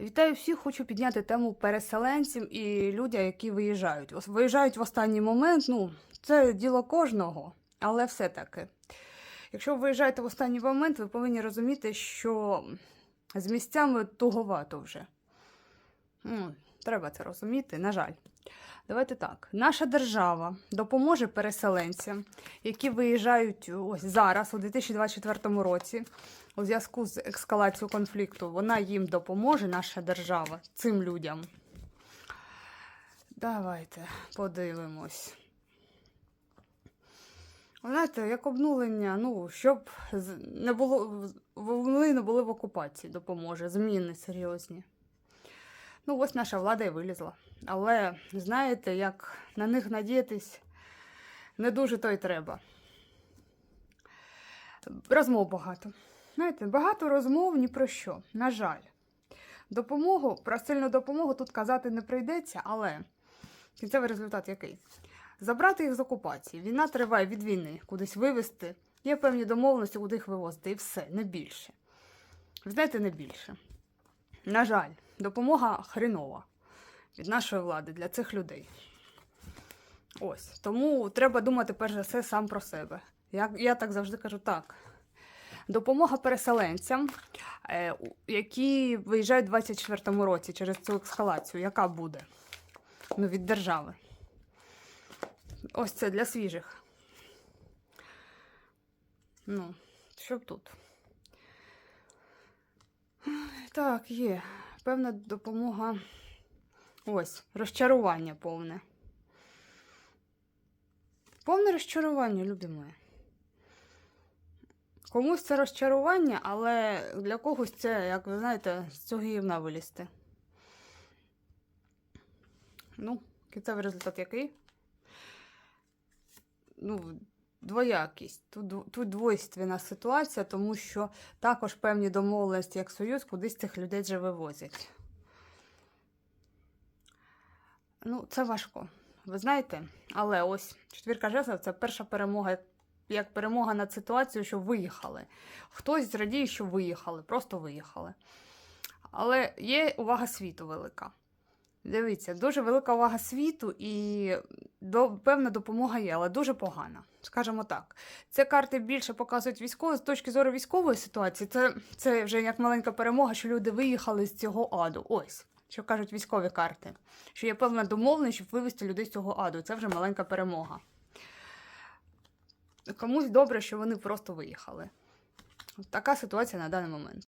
Вітаю всіх, хочу підняти тему переселенців і людям, які виїжджають. Виїжджають в останній момент, ну, це діло кожного, але все-таки. Якщо ви виїжджаєте в останній момент, ви повинні розуміти, що з місцями туговато вже. Треба це розуміти, на жаль. Давайте так. Наша держава допоможе переселенцям, які виїжджають ось зараз, у 2024 році, у зв'язку з ескалацією конфлікту. Вона їм допоможе, наша держава, цим людям. Давайте подивимось. Знаєте, як обнулення, ну, щоб не було, вони не були в окупації, допоможе. Зміни серйозні. Ну, ось наша влада і вилізла. Але знаєте, як на них надіятись не дуже то й треба. Розмов багато. Знаєте, багато розмов ні про що. На жаль. Допомогу, про сильну допомогу тут казати не прийдеться, але кінцевий результат який? Забрати їх з окупації. Війна триває від війни, кудись вивезти. Є певні домовленості, куди їх вивозити, і все, не більше. Знаєте, не більше. На жаль, допомога хренова від нашої влади для цих людей. Ось. Тому треба думати перш за все сам про себе. Я, я так завжди кажу так. Допомога переселенцям, е, які виїжджають у 24-му році через цю ескалацію, яка буде ну, від держави. Ось це для свіжих. Ну, що тут? Так, є. Певна допомога. Ось, розчарування повне. Повне розчарування, любі мої. Комусь це розчарування, але для когось це, як ви знаєте, з цього гівна вилізти. Ну, кінцевий результат який? Ну, двоякість. Тут, тут двойственна ситуація, тому що також певні домовленості як Союз кудись цих людей вже вивозять. Ну, це важко. Ви знаєте, але ось четвірка жезлів це перша перемога, як перемога над ситуацією, що виїхали. Хтось зрадіє, що виїхали, просто виїхали. Але є увага світу велика. Дивіться, дуже велика увага світу і до, певна допомога є, але дуже погана. Скажімо так. Це карти більше показують військово з точки зору військової ситуації. Це, це вже як маленька перемога, що люди виїхали з цього аду. Ось, що кажуть військові карти. Що є певна домовленість, щоб вивести людей з цього аду. Це вже маленька перемога. Комусь добре, що вони просто виїхали. Така ситуація на даний момент.